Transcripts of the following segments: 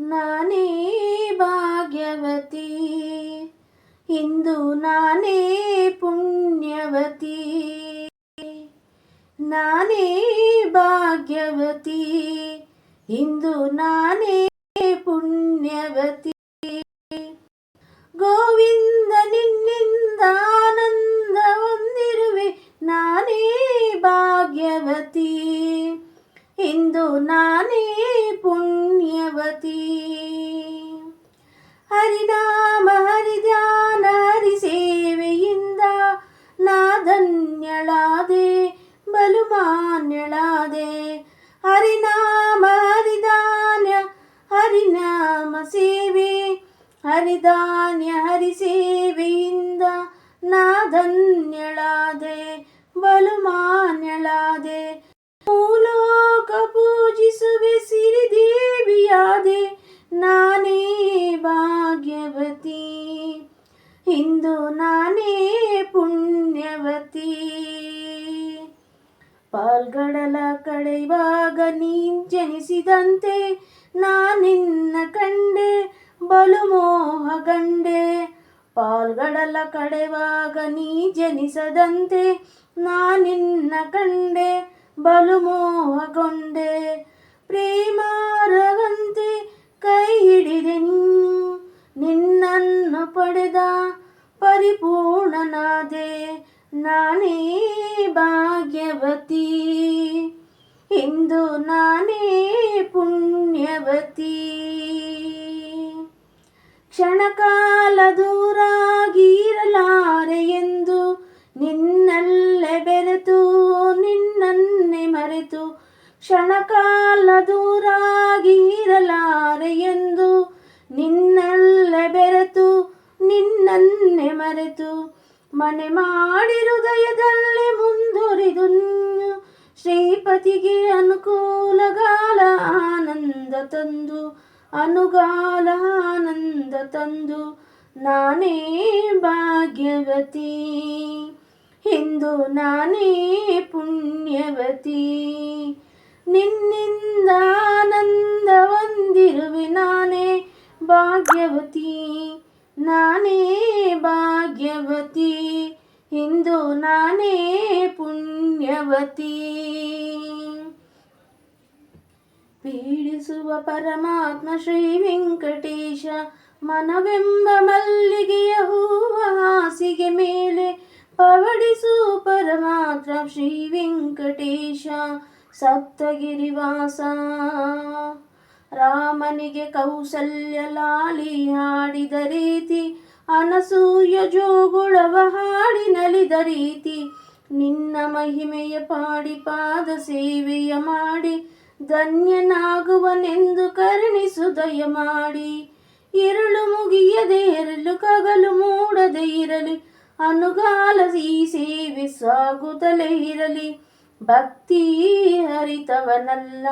ನಾನೇ ಭಾಗ್ಯವತಿ. ಇಂದು ನಾನೇ ಪುಣ್ಯವತಿ. ನಾನೇ ಭಾಗ್ಯವತಿ. ಇಂದು ನಾನೇ ಪುಣ್ಯವತಿ. ಗೋವಿಂದ ನಿನ್ನಿಂದ ಆನಂದ ಹೊಂದಿರುವೆ. ನಾನೇ ಭಾಗ್ಯವತಿ. ಇಂದು ನಾನೇ ಪುಣ್ಯವತಿ ಹರಿನಾಮ ಹರಿಧ್ಯಾನ ಹರಿ ಸೇವೆಯಿಂದ ನಾ ಧನ್ಯಳಾದೆ ಬಲು ಮಾನ್ಯಳಾದೆ ಹರಿನಾಮ ಹರಿದಾನ್ಯ ಹರಿನಾಮ ಸೇವೆ ಹರಿದಾನ್ಯ ಹರಿ ಸೇವೆಯಿಂದ ನಾ ಧನ್ಯಳಾದೆ ಬಲು ಮಾನ್ಯಳಾದೆ ಭೂಲೋಕ ಪೂಜಿಸುವೆ ಸಿರಿದೇವಿಯಾದೆ ಪಾಲ್ಗಡಲ ಕಡೆಯುವಾಗ ನೀ ಜನಿಸಿದಂತೆ ನಾನಿನ್ನ ಕಂಡೆ ಬಲು ಮೋಹಗಂಡೆ ಪಾಲ್ಗಡಲ ಕಡೆವಾಗ ನೀ ಜನಿಸದಂತೆ ನಾನಿನ್ನ ಕಂಡೆ ಬಲು ಮೋಹಗೊಂಡೆ ಪ್ರೇಮಾರವಂತೆ ಕೈ ಹಿಡಿದೆ ನೀನು, ನಿನ್ನನ್ನು ಪಡೆದ ಪರಿಪೂರ್ಣನಾದೆ. ನಾನೇ ಭಾಗ್ಯವತಿ. ಇಂದು ನಾನೇ ಪುಣ್ಯವತಿ. ಕ್ಷಣಕಾಲ ದೂರಾಗಿರಲಾರೆ ಎಂದು ನಿನ್ನಲ್ಲೇ ಬೆರೆತು, ನಿನ್ನನ್ನೇ ಮರೆತು. ಕ್ಷಣಕಾಲ ದೂರಾಗಿರಲಾರೆ ಎಂದು ನಿನ್ನಲ್ಲೇ ಬೆರೆತು, ನಿನ್ನನ್ನೇ ಮರೆತು. ಮನೆ ಮಾಡಿ ಹೃದಯದಲ್ಲಿ ಮುಂದುವರಿದು ಶ್ರೀಪತಿಗೆ ಅನುಕೂಲಗಾಲ ಆನಂದ ತಂದು, ಅನುಗಾಲ ಆನಂದ ತಂದು, ನಾನೇ ಭಾಗ್ಯವತಿ. ಹಿಂದು ನಾನೇ ಪುಣ್ಯವತಿ. ನಿನ್ನಿಂದ ಆನಂದ ಹೊಂದಿರುವೆ ನಾನೇ ಭಾಗ್ಯವತಿ. ನಾನೇ ಭಾಗ್ಯವತಿ. ಇಂದು ನಾನೇ ಪುಣ್ಯವತಿ. ಪೀಡಿಸುವ ಪರಮಾತ್ಮ ಶ್ರೀ ವೆಂಕಟೇಶ, ಮನವೆಂಬ ಮಲ್ಲಿಗೆಯ ಹೂವ ಹಾಸಿಗೆ ಮೇಲೆ ಪವಡಿಸು ಪರಮಾತ್ಮ ಶ್ರೀ ವೆಂಕಟೇಶ, ಸಪ್ತಗಿರಿವಾಸ. ರಾಮನಿಗೆ ಕೌಸಲ್ಯ ಲಾಲಿ ಹಾಡಿದ ರೀತಿ ಅನಸೂಯ ಜೋಗುಳವ ಹಾಡಿ ನಲಿದ ರೀತಿ ನಿನ್ನ ಮಹಿಮೆಯ ಪಾಡಿ ಪಾದ ಸೇವೆಯ ಮಾಡಿ, ಧನ್ಯನಾಗುವನೆಂದು ಕರುಣಿಸು ದಯ ಮಾಡಿ. ಇರುಳು ಮುಗಿಯದೆ, ಇರಲು ಕಗಲು ಮೂಡದೆ ಇರಲಿ, ಅನುಗಾಲ ಈ ಸೇವೆ ಸಾಗುತ್ತಲೇ ಇರಲಿ. ಭಕ್ತಿ ಹರಿತವನಲ್ಲ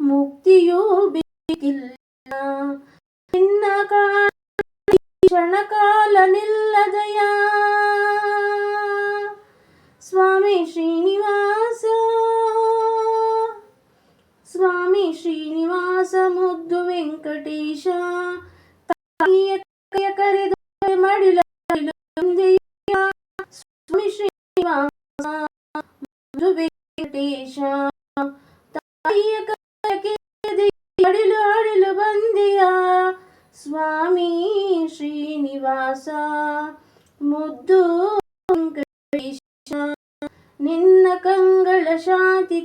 ಮುಕ್ತಿಯೂ ಬೇಕಿಲ್ಲ. ನಿನ್ನ ಕ್ಷಣಕಾಲ ನಿಲ್ಲದಯ ಸ್ವಾಮಿ ಶ್ರೀನಿವಾಸ ಸ್ವಾಮಿ ಶ್ರೀನಿವಾಸ ಮುದ್ದು ವೆಂಕಟೇಶ ತಾಯಿಯ ಕೈಯ ಕರೆದು ಮಡಿಲ ಮುಂದೆಯ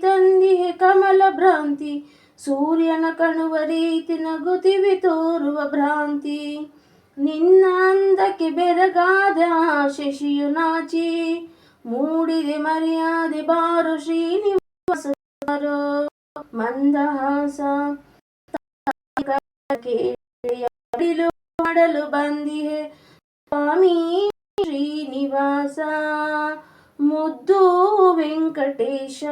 ತಂದಿಹೆ ಕಮಲ ಭ್ರಾಂತಿ. ಸೂರ್ಯನ ಕಣುವ ರೀತಿ ನಗುತಿವಿ ತೋರುವ ಭ್ರಾಂತಿ. ನಿನ್ನ ಅಂದಕ್ಕೆ ಬೆರಗಾದ ಶಶಿಯು ನಾಚಿ. ಮೂಡಿದೆ ಮರ್ಯಾದೆ ಬಾರು ಶ್ರೀನಿವಾಸ. ಮಂದಹಾಸ ಮಾಡಲು ಬಂದಿಹೆ. ಸ್ವಾಮಿ ಶ್ರೀನಿವಾಸ ಮುದ್ದು ವೆಂಕಟೇಶ.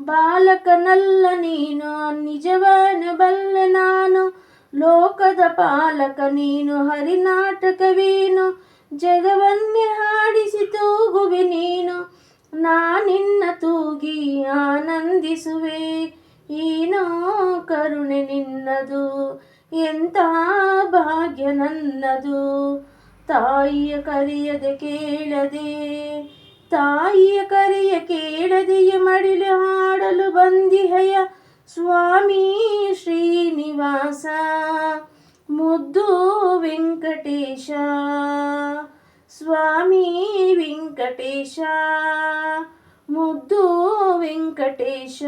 ಬಾಲಕನಲ್ಲ ನೀನು, ನಿಜವನ ಬಲ್ಲ ನಾನು. ಲೋಕದ ಪಾಲಕ ನೀನು, ಹರಿನಾಟಕವೇನು. ಜಗವನ್ನೇ ಹಾಡಿಸಿ ತೂಗುವೆ ನೀನು. ನಾನಿನ್ನ ತೂಗಿ ಆನಂದಿಸುವೆ. ಏನೋ ಕರುಣೆ ನಿನ್ನದು, ಎಂಥ ಭಾಗ್ಯ ನನ್ನದು. ತಾಯಿಯ ಕರೆಯದೆ ಕೇಳದೆ ತಾಯಿಯ ಕರೆಯ ಕೇಳದೆಯ ಮಡಿಲು ಹಾಡಲು ಬಂದಿಹಯ ಸ್ವಾಮಿ ಶ್ರೀನಿವಾಸ ಮುದ್ದು ವೆಂಕಟೇಶ ಸ್ವಾಮಿ ವೆಂಕಟೇಶ ಮುದ್ದು ವೆಂಕಟೇಶ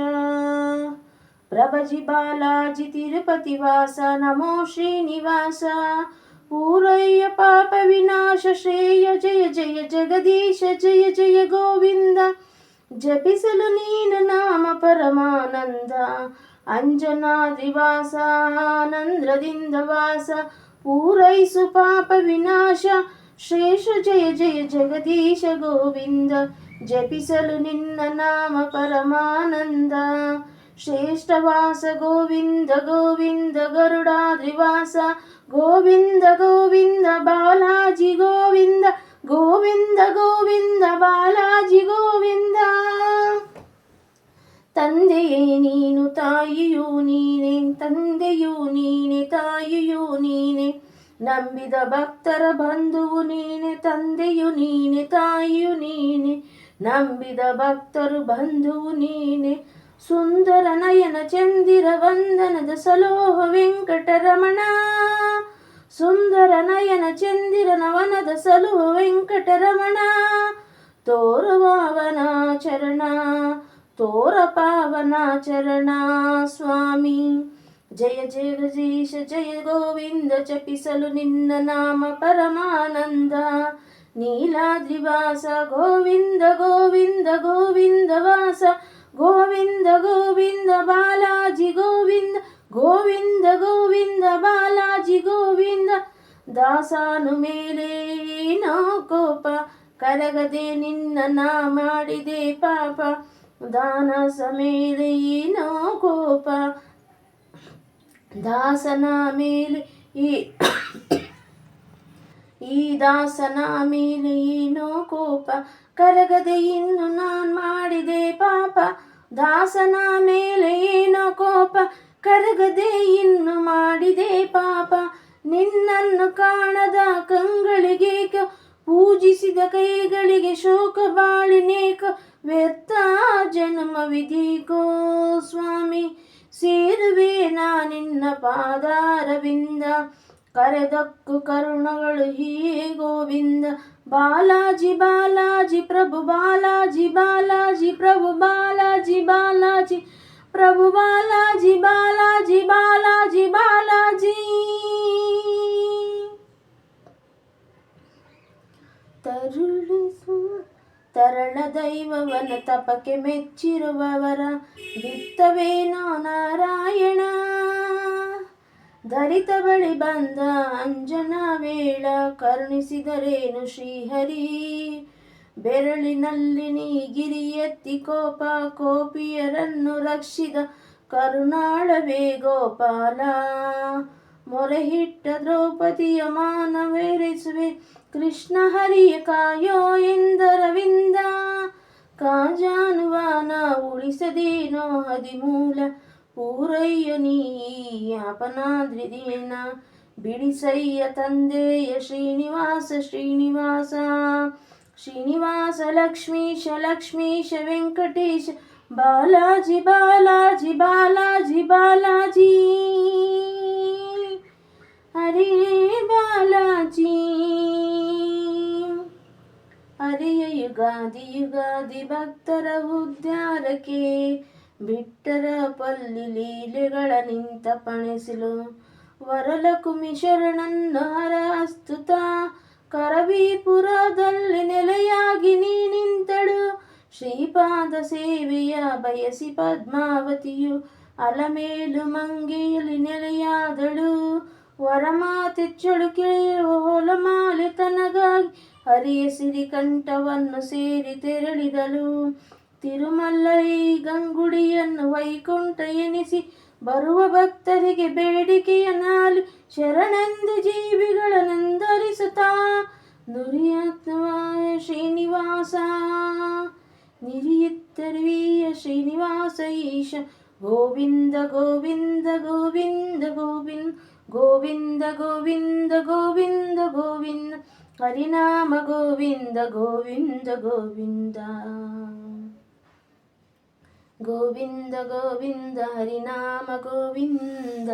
ಪ್ರಭಜಿ ಬಾಲಾಜಿ ತಿರುಪತಿ ವಾಸ ನಮೋ ಶ್ರೀನಿವಾಸ ಪೂರಯ್ಯ ಪಾಪ ವಿನಾಶ ಶ್ರೇಯ ಜಯ ಜಯ ಜಗದೀಶ ಜಯ ಜಯ ಗೋವಿಂದ ಜಪಿಸಲು ನೀನು ನಾಮ ಪರಮಾನಂದ ಅಂಜನಾದ್ರಿವಾಸ ಆನಂದ್ರದಿಂದ ವಾಸ ಪೂರೈಸು ಪಾಪ ವಿನಾಶ ಶ್ರೇಷ ಜಯ ಜಯ ಜಗದೀಶ ಗೋವಿಂದ ಜಪಿಸಲು ನಿನ್ನ ನಾಮ ಪರಮಾನಂದ ಶ್ರೇಷ್ಠವಾಸ ಗೋವಿಂದ ಗೋವಿಂದ ಗರುಡಾದ್ರಿವಾಸ ಗೋವಿಂದ ಗೋವಿಂದ ಬಾಲಾಜಿ ಗೋವಿಂದ ಗೋವಿಂದ ಗೋವಿಂದ, ಬಾಲಾಜಿ, ಗೋವಿಂದ. ತಂದೆಯೇ ನೀನು, ತಾಯಿಯೂ ನೀನೆ, ತಂದೆಯೂ ನೀನೆ, ತಾಯಿಯೂ ನೀನೆ. ನಂಬಿದ ಭಕ್ತರ ಬಂಧುವು ನೀನೆ, ತಂದೆಯು ನೀನೆ, ತಾಯಿಯು ನೀನೆ. ನಂಬಿದ ಭಕ್ತರು ಬಂಧುವು ನೀನೆ. ಸುಂದರ ನಯನ ಚಂದಿರ ವಂದನದ ಸಲೋಹ ವೆಂಕಟರಮಣ. ಸುಂದರ ನಯನ ಚಂದಿರನ ವನದ ಸಲುಹ ವೆಂಕಟರಮಣ ತೋರುವವನ ಚರಣ ತೋರ ಪಾವನ ಚರಣ ಸ್ವಾಮಿ ಜಯ ಜಗದೀಶ ಜಯ ಗೋವಿಂದ ಜಪಿಸಲು ನಿನ್ನ ನಾಮ ಪರಮಾನಂದ ನೀಲಾದ್ರಿವಾಸ ಗೋವಿಂದ ಗೋವಿಂದ ಗೋವಿಂದ ವಾಸ ಗೋವಿಂದ ಗೋವಿಂದ ಬಾಲಾಜಿ ಗೋವಿಂದ ಗೋವಿಂದ ಗೋವಿಂದ, ಬಾಲಾಜಿ, ಗೋವಿಂದ, ದಾಸಾನು ಮೇಲೆ ನೋ ಕೋಪ, ಕರಗದೆ ನಿನ್ನ ನಾ ಮಾಡಿದೆ ಪಾಪ, ದಾನ ಸಮೇಲೆ ನೋ ಕೋಪ. ದಾಸನ ಮೇಲೆ ಈ ಈ ದಾಸನ ಮೇಲೆ ಏನೋ ಕೋಪ, ಕರಗದೆ ಇನ್ನು ನಾನ್ ಮಾಡಿದೆ ಪಾಪ, ದಾಸನ ಮೇಲೆ ಏನೋ ಕೋಪ ಕರಗದೆ ಇನ್ನು ಮಾಡಿದೆ ಪಾಪ. ನಿನ್ನನ್ನು ಕಾಣದ ಕಂಗಳಿಗೆ ಪೂಜಿಸಿದ ಕೈಗಳಿಗೆ ಶೋಕ ಬಾಳಿನೇಕ, ವ್ಯರ್ಥ ಜನ್ಮವಿಧಿಗೋ ಸ್ವಾಮಿ. ಸೇರುವೆ ನಾ ನಿನ್ನ ಪಾದಾರವಿಂದ. ಕರೆದಕ್ಕು ಕರುಣಗಳು ಹೀ ಗೋವಿಂದ. ಬಾಲಾಜಿ ಬಾಲಾಜಿ ಪ್ರಭು ಬಾಲಾಜಿ ಬಾಲಾಜಿ ಪ್ರಭು ಬಾಲಾಜಿ ಬಾಲಾಜಿ. ಪ್ರಭು ಬಾಲಾಜಿ ಬಾಲಾಜಿ ಬಾಲಾಜಿ ಬಾಲಾಜಿ. ತರುಳಿಸು ತರಳ ದೈವವನ ತಪಕ್ಕೆ ಮೆಚ್ಚಿರುವವರ ಬಿತ್ತವೇನೋ ನಾರಾಯಣ. ಧರಿತ ಬಳಿ ಬಂದ ಅಂಜನ ವೇಳ ಕರುಣಿಸಿದರೇನು ಶ್ರೀಹರಿ? ಬೆರಳಿನಲ್ಲಿ ನೀ ಗಿರಿ ಎತ್ತಿ ಕೋಪ, ಕೋಪಿಯರನ್ನು ರಕ್ಷಿದ ಕರುಣಾಳವೇ ಗೋಪಾಲ. ಮೊರೆಹಿಟ್ಟ ದ್ರೌಪದಿಯ ಮಾನವೇರಿಸುವೆ ಕೃಷ್ಣ ಹರಿಯ ಕಾಯೋ ಎಂದರವಿಂದ ಕಾಜಾನುವಾನ ಉಳಿಸದೇನೋ ಹದಿಮೂಲ ಪೂರಯ್ಯ ನೀ ಅಪನಾದ್ರಿದೀನ ಬಿಡಿಸಯ್ಯ ತಂದೆಯ ಶ್ರೀನಿವಾಸ ಶ್ರೀನಿವಾಸ. ಶ್ರೀನಿವಾಸ ಲಕ್ಷ್ಮೀಶ ಲಕ್ಷ್ಮೀಶ ವೆಂಕಟೇಶ ಬಾಲಾಜಿ ಬಾಲಾಜಿ ಬಾಲಾಜಿ ಬಾಲಾಜಿ. ಹರೇ ಬಾಲಾಜಿ. ಹರಿಯ ಯುಗಾದಿ ಯುಗಾದಿ ಭಕ್ತರ ಉದ್ಯಾರಕ್ಕೆ ಬಿಟ್ಟರ ಪಲ್ಲಿ ಲೀಲೆಗಳ ನಿಂತ ಪಣಿಸಲು. ವರಲಕುಮಿ ಶರಣನ್ನು ಕರವೀಪುರದಲ್ಲಿ ನೆಲೆಯಾಗಿ ನೀ ನಿಂತಳು. ಶ್ರೀಪಾದ ಸೇವೆಯ ಬಯಸಿ ಪದ್ಮಾವತಿಯು ಅಲಮೇಲು ಮಂಗೆಯಲ್ಲಿ ನೆಲೆಯಾದಳು. ವರಮಾತೆಚ್ಚಳು ಕೇಳುವ ಹೊಲಮಾಲೆ ತನಗಾಗಿ ಹರಿಯ ಸಿರಿ ಕಂಠವನ್ನು ಸೇರಿ ತೆರಳಿದಳು. ತಿರುಮಲ್ಲೈ ಗಂಗುಡಿಯನ್ನು ವೈಕುಂಠ ಎನಿಸಿ ಬರುವ ಭಕ್ತರಿಗೆ ಬೇಡಿಕೆಯ ನಾಲಿ ಶರಣೆಂದು ಜೀವಿಗಳನ್ನೆಂದರಿಸುತ್ತಾ ನುರಿಯತ್ನವಾಯ ಶ್ರೀನಿವಾಸ ನಿರಿಯುತ್ತರ್ವೀಯ ಶ್ರೀನಿವಾಸ ಈಶ, ಗೋವಿಂದ ಗೋವಿಂದ ಗೋವಿಂದ ಗೋವಿಂದ ಗೋವಿಂದ ಗೋವಿಂದ ಗೋವಿಂದ ಗೋವಿಂದ, ಹರಿನಾಮ, ಗೋವಿಂದ ಗೋವಿಂದ ಗೋವಿಂದ. गोविन्द गोविन्द हरिनाम गोविन्द।